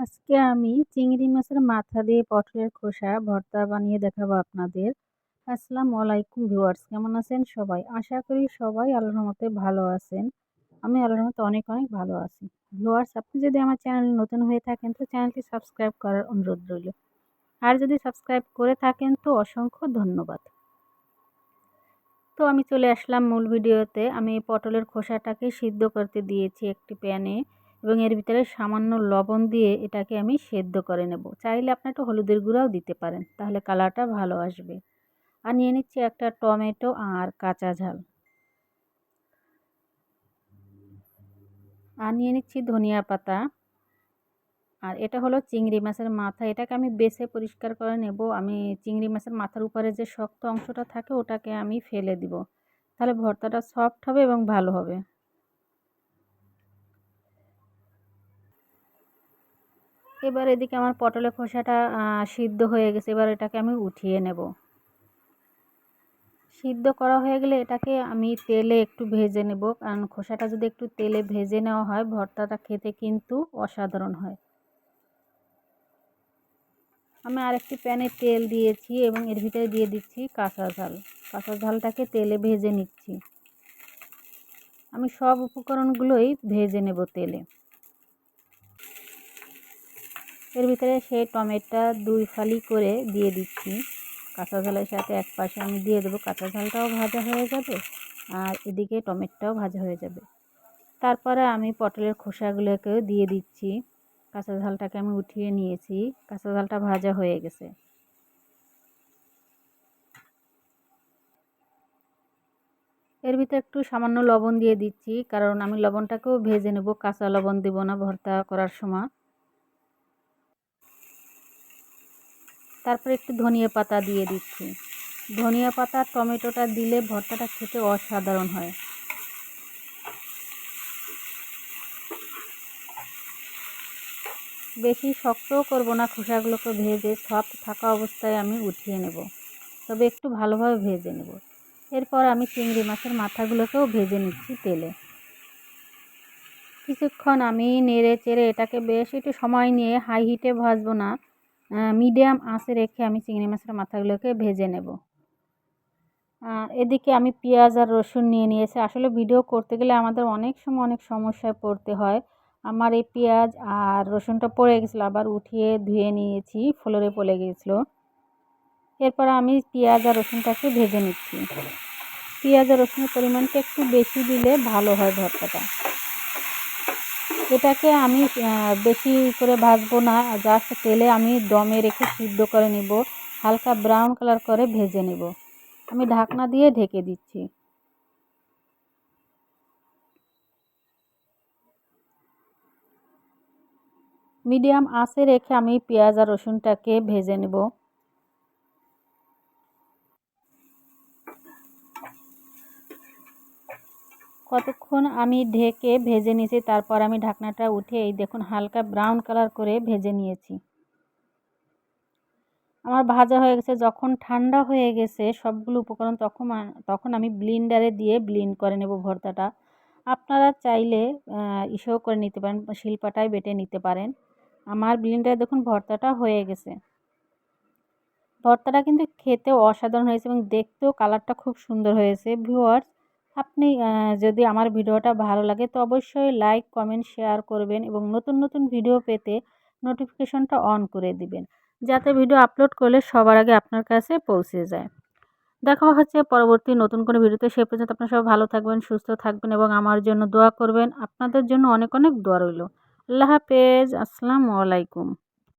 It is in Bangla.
আজকে আমি চিংড়ি মাছের মাথা দিয়ে পটলের খোসা ভর্তা বানিয়ে দেখাবো আপনাদের। আসসালামু আলাইকুম ভিউয়ার্স, কেমন আছেন সবাই? আশা করি সবাই আল্লাহর রহমতে ভালো আছেন। আমি আল্লাহর রহমতে অনেক অনেক ভালো আছি। ভিউয়ার্স, আপনি যদি আমার চ্যানেল নতুন হয়ে থাকেন, তো চ্যানেলটি সাবস্ক্রাইব করার অনুরোধ রইল। আর যদি সাবস্ক্রাইব করে থাকেন, তো অসংখ্য ধন্যবাদ। তো আমি চলে আসলাম মূল ভিডিওতে। আমি পটলের খোসাটাকে সিদ্ধ করতে দিয়েছি একটি প্যানে। এবং এর ভিতরে সামান্য লবণ দিয়ে এটাকে আমি সেদ্ধ করে নেব। চাইলে আপনি একটু হলুদের গুঁড়াও দিতে পারেন, তাহলে কালারটা ভালো আসবে। আর নিয়ে নিচ্ছি একটা টমেটো আর কাঁচা ঝাল। আর নিয়ে নিচ্ছি ধনিয়া পাতা। আর এটা হলো চিংড়ি মাছের মাথা, এটাকে আমি বেছে পরিষ্কার করে নেব। আমি চিংড়ি মাছের মাথার উপরে যে শক্ত অংশটা থাকে, ওটাকে আমি ফেলে দিব। তাহলে ভর্তাটা সফট হবে এবং ভালো হবে। এবার এদিকে আমার পটলের খোসাটা সিদ্ধ হয়ে গেছে। এবার এটাকে আমি উঠিয়ে নেব। সিদ্ধ করা হয়ে গেলে এটাকে আমি তেলে একটু ভেজে নেব। কারণ খোসাটা যদি একটু তেলে ভেজে নেওয়া হয়, ভর্তাটা খেতে কিন্তু অসাধারণ হয়। আমি আরেকটি প্যানে তেল দিয়েছি এবং এর ভিতরে দিয়ে দিচ্ছি কাঁচা ঝাল। কাঁচা ঝালটাকে তেলে ভেজে নিচ্ছি। আমি সব উপকরণগুলোই ভেজে নেব তেলে। এর ভিতরে সেই টমেটোটা দুই ফালি করে দিয়ে দিচ্ছি। কাঁচা ঝালের সাথে এক পাশে আমি দিয়ে দেবো। কাঁচা ঝালটাও ভাজা হয়ে যাবে আর এদিকে টমেটোটাও ভাজা হয়ে যাবে। তারপরে আমি পটলের খোসাগুলোকেও দিয়ে দিচ্ছি। কাঁচা ঝালটাকে আমি উঠিয়ে নিয়েছি। কাঁচা ঝালটা ভাজা হয়ে গেছে। এর ভিতরে একটু সামান্য লবণ দিয়ে দিচ্ছি, কারণ আমি লবণটাকেও ভেজে নেব। কাঁচা লবণ দেব না ভর্তা করার সময়। তারপর একটু ধনিয়া পাতা দিয়ে দিচ্ছি। ধনিয়া পাতা, টমেটোটা দিলে ভর্তাটা খেতে অসাধারণ হয়। বেশি শক্তও করব না, খোসাগুলোকে ভেজে সফট থাকা অবস্থায় আমি উঠিয়ে নেব। তবে একটু ভালোভাবে ভেজে নেব। এরপর আমি চিংড়ি মাছের মাথাগুলোকেও ভেজে নিচ্ছি তেলে। কিছুক্ষণ আমি নেড়ে চেড়ে এটাকে বেশ একটু সময় নিয়ে হাই হিটে ভাজবো না। মিডিয়াম আঁচে রেখে আমি চিংড়ি মাছের মাথাগুলোকে ভেজে নেব। এদিকে আমি পেঁয়াজ আর রসুন নিয়ে নিয়েছি। আসলে ভিডিও করতে গেলে আমাদের অনেক সময় অনেক সমস্যায় পড়তে হয়। আমার এই পেঁয়াজ আর রসুনটা পড়ে গেছিল, আবার উঠিয়ে ধুয়ে নিয়েছি, ফ্লোরে পড়ে গিয়েছিল এরপর আমি পেঁয়াজ আর রসুনটাকে ভেজে নিচ্ছি। পেঁয়াজ আর রসুনের পরিমাণটা একটু বেশি দিলে ভালো হয় ভর্তাটা। এটাকে আমি বেশি করে ভাজবো না। জাস্ট তেলে আমি দমে রেখে সিদ্ধ করে নেব। হালকা ব্রাউন কালার করে ভেজে নেব। আমি ঢাকনা দিয়ে ঢেকে দিচ্ছি। মিডিয়াম আঁচে রেখে আমি পেঁয়াজ আর রসুনটাকে ভেজে নেব। কতক্ষণ আমি ঢেকে ভেজে নিয়েছি, তারপর আমি ঢাকনাটা উঠে এই দেখুন হালকা ব্রাউন কালার করে ভেজে নিয়েছি। আমার ভাজা হয়ে গেছে, যখন ঠান্ডা হয়ে গেছে সবগুলো উপকরণ, তখন তখন আমি ব্লিন্ডারে দিয়ে ব্লিন্ড করে নেব ভর্তাটা। আপনারা চাইলে ইসেও করে নিতে পারেন, শিলপাটায় বেটে নিতে পারেন। আমার ব্লিন্ডারে দেখুন ভর্তাটা হয়ে গেছে। ভর্তাটা কিন্তু খেতেও অসাধারণ হয়েছে এবং দেখতেও কালারটা খুব সুন্দর হয়েছে। ভিউয়ার্স আপনি যদি আমার ভিডিওটা ভালো লাগে তো অবশ্যই লাইক কমেন্ট শেয়ার করবেন এবং নতুন নতুন ভিডিও পেতে নোটিফিকেশনটা অন করে দিবেন। যাতে ভিডিও আপলোড করলে সবার আগে আপনার কাছে পৌঁছে যায়। দেখা হচ্ছে পরবর্তী নতুন কোনো ভিডিওতে সে পর্যন্ত আপনারা সব ভালো থাকবেন, সুস্থ থাকবেন এবং আমার জন্য দোয়া করবেন। আপনাদের জন্য অনেক অনেক দোয়া রইল। আল্লাহ হাফেজ। আসসালামু আলাইকুম।